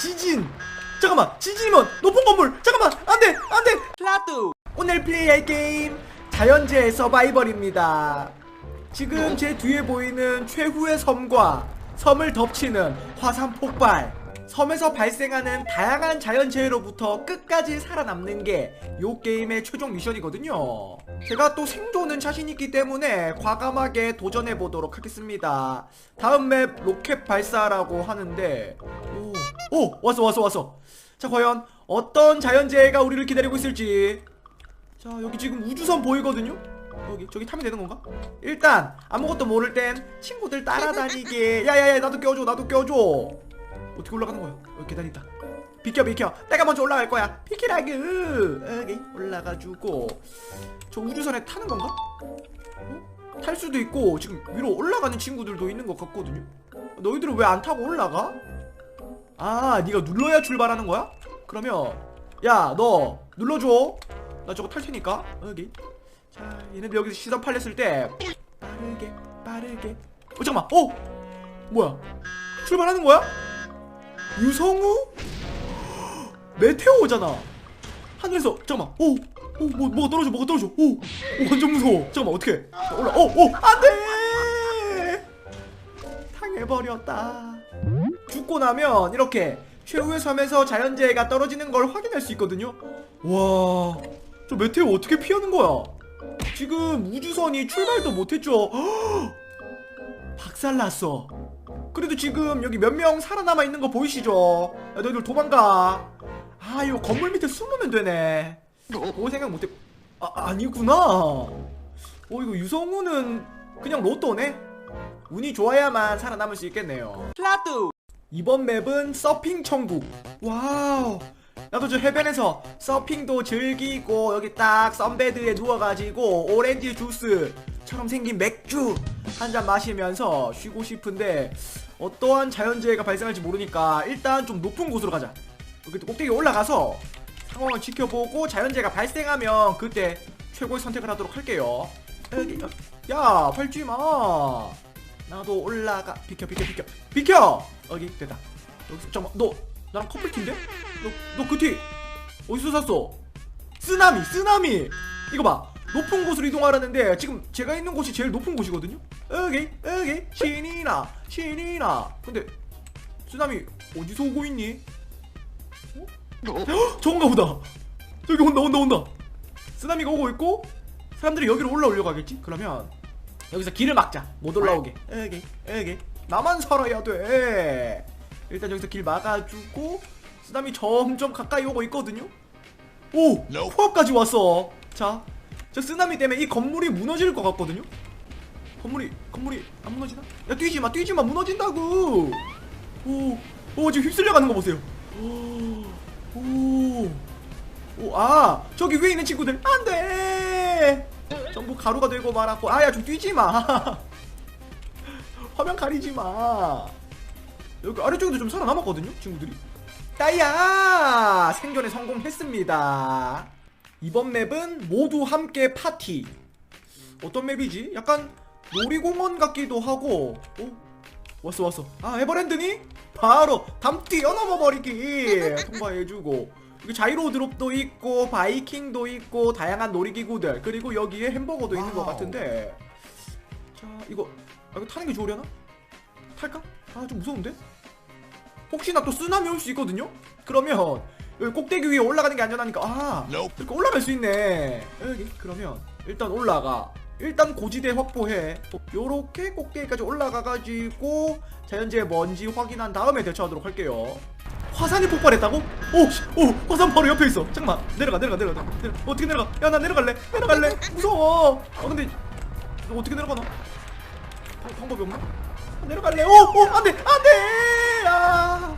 지진. 잠깐만 지진이면 높은 건물. 잠깐만 안돼 안돼. 플라뚜 오늘 플레이할 게임 자연재해 서바이벌입니다. 지금 제 뒤에 보이는 최후의 섬과 섬을 덮치는 화산 폭발. 섬에서 발생하는 다양한 자연재해로부터 끝까지 살아남는 게 요 게임의 최종 미션이거든요. 제가 또 생존은 자신있기 때문에 과감하게 도전해보도록 하겠습니다. 다음 맵 로켓 발사라고 하는데 오, 오 왔어 왔어 왔어. 자 과연 어떤 자연재해가 우리를 기다리고 있을지. 자 여기 지금 우주선 보이거든요? 여기 저기 타면 되는 건가? 일단 아무것도 모를 땐 친구들 따라다니게. 야야야 나도 껴줘 나도 껴줘. 어떻게 올라가는 거야? 여기 계단 있다. 비켜 비켜. 내가 먼저 올라갈 거야. 비키라구 여기 올라가주고. 저 우주선에 타는 건가? 어? 탈 수도 있고 지금 위로 올라가는 친구들도 있는 것 같거든요? 너희들은 왜 안 타고 올라가? 아 네가 눌러야 출발하는 거야? 그러면 야 너 눌러줘 나 저거 탈 테니까 여기 자 얘네들 여기서 시선 팔렸을 때 빠르게 빠르게 어 잠깐만 어 뭐야 출발하는 거야? 유성우? 메테오잖아 하늘에서 잠깐만 오 오, 뭐, 뭐가 떨어져, 뭐가 떨어져. 오, 오, 완전 무서워. 잠깐만. 자, 올라, 오, 오, 안 돼! 당해버렸다. 죽고 나면 이렇게 최후의 섬에서 자연재해가 떨어지는 걸 확인할 수 있거든요. 와, 저 메테오 어떻게 피하는 거야? 지금 우주선이 출발도 못했죠. 박살났어. 그래도 지금 여기 몇 명 살아남아 있는 거 보이시죠? 야, 너희들 도망가. 아, 이거 건물 밑에 숨으면 되네. 그거 생각 못해. 아, 아니구나. 어, 이거 유성우는 그냥 로또네? 운이 좋아야만 살아남을 수 있겠네요. 플라뚜 이번 맵은 서핑 천국. 와우. 나도 저 해변에서 서핑도 즐기고 여기 딱 썬베드에 누워가지고 오렌지 주스처럼 생긴 맥주 한 잔 마시면서 쉬고 싶은데 어떠한 자연재해가 발생할지 모르니까 일단 좀 높은 곳으로 가자. 여기 꼭대기 올라가서 상황을 지켜보고 자연재해가 발생하면 그때 최고의 선택을 하도록 할게요. 야 밟지 마. 나도 올라가. 비켜 비켜 비켜. 비켜! 여기 됐다. 여기서 잠깐만 너 나랑 커플티인데? 너 너 그 티 어디서 샀어? 쓰나미 쓰나미! 이거 봐. 높은 곳으로 이동하라는데 지금 제가 있는 곳이 제일 높은 곳이거든요? 여기 여기. 신이 나 신이 나. 근데 쓰나미 어디서 오고 있니? 어? 헉, 저건가 보다. 저기 온다 온다 온다. 쓰나미가 오고 있고 사람들이 여기로 올라오려고 하겠지? 그러면 여기서 길을 막자. 못 올라오게. 여기 여기. 나만 살아야 돼. 일단 여기서 길 막아주고 쓰나미 점점 가까이 오고 있거든요? 오! 코앞까지 왔어. 자 저 쓰나미 때문에 이 건물이 무너질 것 같거든요? 건물이 건물이 안 무너지나? 야 뛰지마 뛰지마. 무너진다고. 오, 오 지금 휩쓸려 가는 거 보세요. 오, 오, 아 저기 위에 있는 친구들. 안돼 전부 가루가 되고 말았고. 아야 좀 뛰지 마. 화면 가리지 마. 여기 아래쪽에도 좀 살아남았거든요 친구들이. 따야 생존에 성공했습니다. 이번 맵은 모두 함께 파티. 어떤 맵이지? 약간 놀이공원 같기도 하고. 오 왔어 왔어. 아 에버랜드니? 바로 담 뛰어넘어 버리기. 통과해주고 여기 자이로 드롭도 있고 바이킹도 있고 다양한 놀이기구들 그리고 여기에 햄버거도 있는 것 와우. 같은데 자 이거 아, 이거 타는 게 좋으려나? 탈까? 아 좀 무서운데? 혹시나 또 쓰나미 올 수 있거든요? 그러면 여기 꼭대기 위에 올라가는 게 안전하니까 아 이렇게 올라갈 수 있네 여기 그러면 일단 올라가 일단 고지대 확보해 어, 요렇게 꼭대기까지 올라가가지고 자연재해 뭔지 확인한 다음에 대처하도록 할게요 화산이 폭발했다고? 오, 씨, 오, 화산 바로 옆에 있어. 잠깐만, 내려가, 내려가, 내려가. 내려, 어떻게 내려가? 야, 나 내려갈래. 내려갈래. 무서워. 아, 근데 어떻게 내려가나? 방, 방법이 없나? 아, 내려갈래. 오, 오, 안돼, 안돼. 아,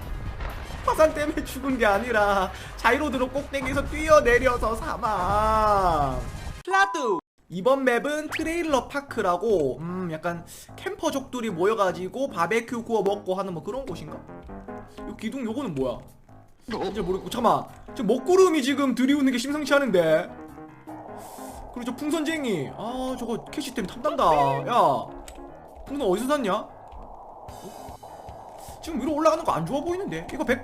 화산 때문에 죽은 게 아니라 자이로드로 꼭대기에서 뛰어내려서 사망. 플라뚜 이번 맵은 트레일러 파크라고 음 약간 캠퍼족들이 모여가지고 바베큐 구워 먹고 하는 뭐 그런 곳인가? 요 기둥 요거는 뭐야? 이제 모르겠고 잠깐만. 저 먹구름이 지금 들이우는 게 심상치 않은데. 그리고 저 풍선쟁이. 아 저거 캐시 때문에 탐난다. 야 풍선 어디서 샀냐? 어? 지금 위로 올라가는 거 안 좋아 보이는데? 이거 100%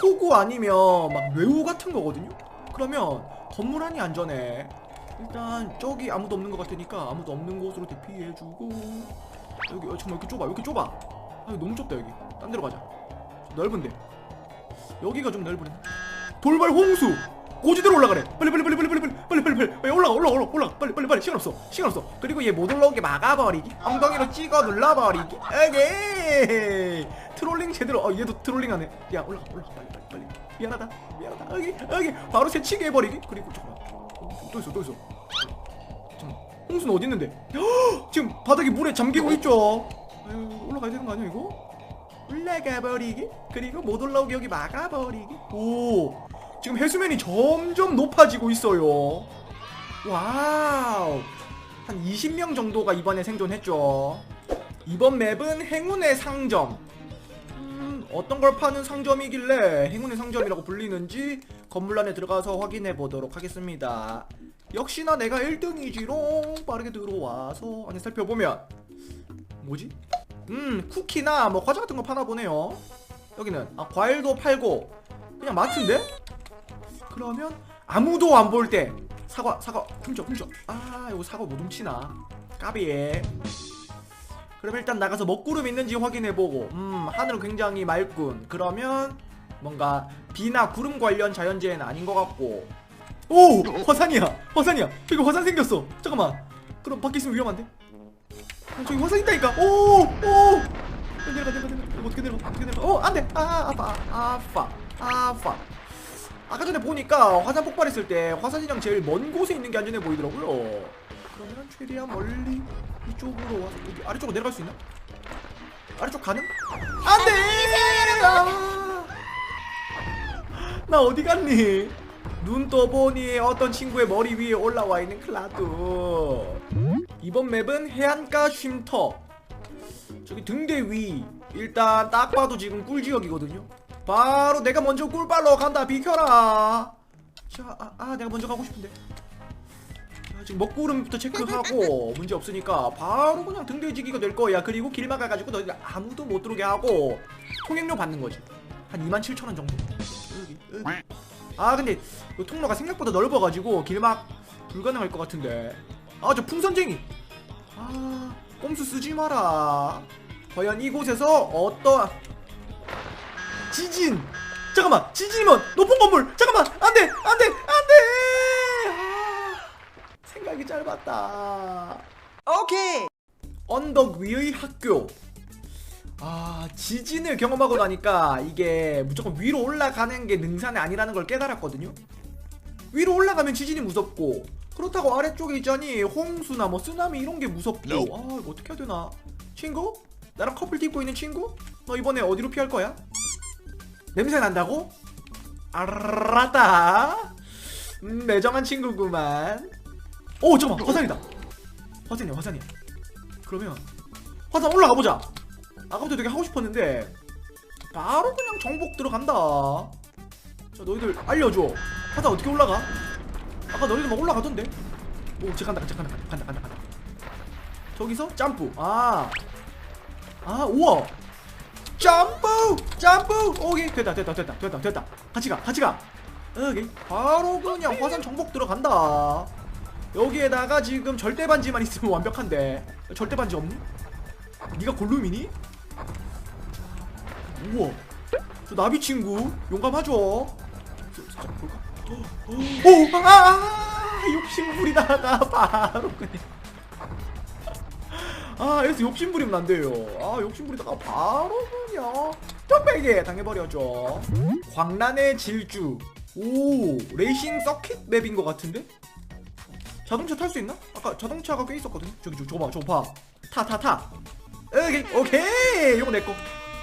폭우 아니면 막 뇌우 같은 거거든요? 그러면 건물 안이 안전해. 일단 저기 아무도 없는 것 같으니까 아무도 없는 곳으로 대피해주고. 여기 어, 정말 이렇게 좁아 이렇게 좁아. 아 너무 좁다 여기. 딴 데로 가자. 넓은데 여기가 좀 넓으네. 돌발 홍수! 고지대로 올라가래. 빨리 빨리 빨리 빨리 빨리 빨리 빨리 빨리 빨리. 올라가 올라가 올라가 올라가. 빨리 빨리 빨리. 시간 없어 시간 없어. 그리고 얘 못 올라오게 막아버리기. 엉덩이로 찍어 눌러버리기. 오케이 트롤링 제대로. 어 얘도 트롤링하네. 야 올라가 올라가. 빨리 빨리 빨리. 미안하다. 미안하다. 여기 여기. 바로 새치기 해버리기. 그리고 잠깐만. 어, 또 있어 또 있어. 잠깐만. 홍수는 어디 있는데? 헉! 지금 바닥이 물에 잠기고 있죠? 아유, 올라가야 되는 거 아니야 이거 올라가 버리기? 그리고 못 올라오게 여기 막아버리기? 오 지금 해수면이 점점 높아지고 있어요. 와우. 한 20명 정도가 이번에 생존했죠. 이번 맵은 행운의 상점. 음, 어떤 걸 파는 상점이길래 행운의 상점이라고 불리는지 건물 안에 들어가서 확인해 보도록 하겠습니다. 역시나 내가 1등이지롱. 빠르게 들어와서. 안에 살펴보면 뭐지? 음 쿠키나 뭐 과자 같은 거 파나 보네요. 여기는 아 과일도 팔고 그냥 마트인데? 그러면 아무도 안 볼 때 사과 사과 훔쳐 훔쳐. 아 이거 사과 못 훔치나. 까비에. 그럼 일단 나가서 먹구름 있는지 확인해보고. 음 하늘은 굉장히 맑군. 그러면 뭔가 비나 구름 관련 자연재해는 아닌 것 같고. 오! 화산이야! 화산이야! 저기 화산 생겼어! 잠깐만! 그럼 밖에 있으면 위험한데 아, 저기 화산 있다니까. 오오. 내려가 내려가 내려가. 이거 어떻게 내려가 어떻게 내려가. 어 안돼. 아 아파. 아파. 아파. 아까 전에 보니까 화산 폭발했을 때 화산이랑 제일 먼 곳에 있는 게 안전해 보이더라고요. 그러면 최대한 멀리 이쪽으로 와서 여기 아래쪽으로 내려갈 수 있나? 아래쪽 가능? 안돼! 아. 나 어디 갔니? 눈 떠보니 어떤 친구의 머리 위에 올라와 있는 클라드 이번 맵은 해안가 쉼터. 저기 등대 위 일단 딱 봐도 지금 꿀지역이거든요. 바로 내가 먼저 꿀빨러 간다 비켜라. 자, 아, 아 내가 먼저 가고 싶은데. 자, 지금 먹구름부터 체크하고 문제 없으니까 바로 그냥 등대지기가 될 거야. 그리고 길 막아가지고 너희들 아무도 못 들어오게 하고 통행료 받는 거지. 한 27,000원 정도. 여기, 여기. 아 근데 이 통로가 생각보다 넓어가지고 길막 불가능할 것 같은데 아 저 풍선쟁이. 아 꼼수 쓰지 마라. 과연 이곳에서 어떠 지진. 잠깐만 지진이면 높은 건물. 잠깐만 안돼 안돼 안돼. 아, 생각이 짧았다. 오케이. 언덕 위의 학교. 아 지진을 경험하고 나니까 이게 무조건 위로 올라가는 게 능산이 아니라는 걸 깨달았거든요. 위로 올라가면 지진이 무섭고 그렇다고 아래쪽에 있자니 홍수나 뭐 쓰나미 이런 게 무섭고. 아 이거 어떻게 해야 되나? 친구? 나랑 커플 띠고 있는 친구? 너 이번에 어디로 피할 거야? 냄새 난다고? 알았다. 음, 매정한 친구구만. 오 잠깐만. 화산이다. 화산이야 화산이야. 그러면 화산 올라가 보자. 아까부터 되게 하고 싶었는데 바로 그냥 정복 들어간다. 자 너희들 알려줘. 화산 어떻게 올라가? 아까 너희들 막 올라가던데? 오 쟤 간다 쟤 간다 간다 간다 간다. 저기서 점프. 아. 아, 우와. 점프! 점프! 오케이 됐다 됐다 됐다 됐다 됐다. 같이 가 같이 가. 오케이. 바로 그냥 화산 정복 들어간다. 여기에다가 지금 절대 반지만 있으면 완벽한데. 절대 반지 없니? 네가 골룸이니? 우와. 저 나비 친구 용감하죠? 저, 저, 볼까? 오! 아! 아, 욕심부리다가 바로 그냥. 아 여기서 욕심 부리면 안 돼요. 아 욕심 부리다가 바로 그냥 뚝배기 당해버려죠. 광란의 질주. 오 레이싱 서킷 맵인 것 같은데? 자동차 탈 수 있나? 아까 자동차가 꽤 있었거든 저기 저기 저거 봐 저거 봐타 타타. 오케이 오케이. 요거 내꺼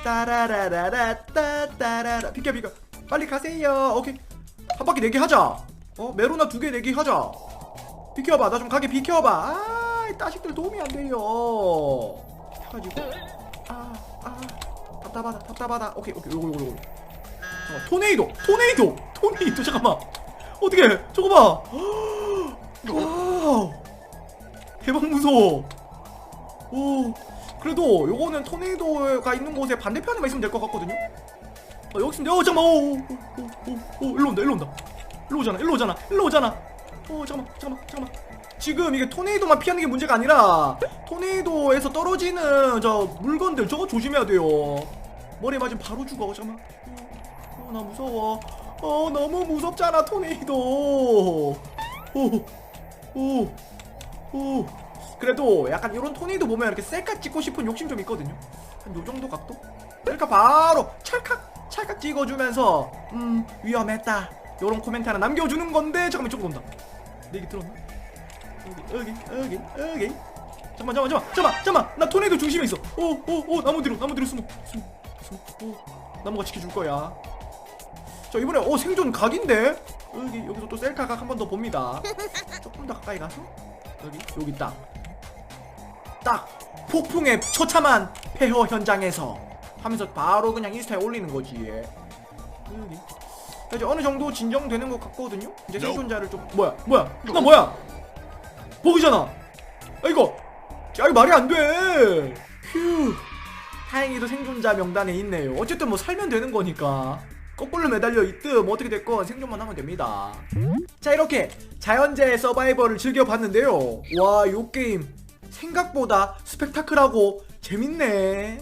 따라라라라 따따라라. 비켜 비켜. 빨리 가세요. 오케이 한 바퀴 내기 하자. 어 메로나 두 개 내기 하자. 비켜봐. 나 좀 가게 비켜봐. 아, 이 따식들 도움이 안 돼요. 해가지고. 아아. 답답하다 답답하다. 오케이 오케이. 요거 요거 요거. 잠깐 토네이도 토네이도 토네이도. 잠깐만. 어떻게 저거 봐. 와우. 대박 무서워. 오. 그래도 요거는 토네이도가 있는 곳에 반대편에만 있으면 될 것 같거든요 어, 여기 돼. 어 잠깐만. 오 오 오 오 일로 온다 일로 온다. 일로 오잖아 일로 오잖아 일로 오잖아. 어 잠깐만 잠깐만 잠깐만. 지금 이게 토네이도만 피하는 게 문제가 아니라 토네이도에서 떨어지는 저 물건들 저거 조심해야 돼요. 머리에 맞으면 바로 죽어 잠깐만. 어, 어, 나 무서워. 어 너무 무섭잖아 토네이도. 오 오 오. 그래도 약간 이런 토네이도 보면 이렇게 셀카 찍고 싶은 욕심 좀 있거든요. 한 요 정도 각도? 셀카 바로 찰칵 찰칵 찍어주면서 음 위험했다. 요런 코멘트 하나 남겨주는 건데 잠깐만 이쪽으로 온다. 내 얘기 들었나? 여기 여기 여기 여기. 잠깐만 잠깐만 잠깐만 잠깐만 나 토네이도 중심에 있어. 오오 오 나무 뒤로 나무 뒤로 숨어 숨어 숨어 오 나무가 지켜줄 거야. 자 이번에 오 생존 각인데? 여기 여기서 또 셀카 각 한 번 더 봅니다. 조금 더 가까이 가서. 여기 여기 딱 딱! 폭풍의 처참한 폐허 현장에서 하면서 바로 그냥 인스타에 올리는 거지 자, 이제 어느 정도 진정되는 것 같거든요? 이제 생존자를 좀 뭐야 뭐야? 나 뭐야? 버그잖아. 아 이거 아 이거 말이 안 돼. 휴. 다행히도 생존자 명단에 있네요. 어쨌든 뭐 살면 되는 거니까. 거꾸로 매달려 있든 뭐 어떻게 됐건 생존만 하면 됩니다. 자 이렇게 자연재해 서바이벌을 즐겨봤는데요. 와 요 게임 생각보다 스펙타클하고 재밌네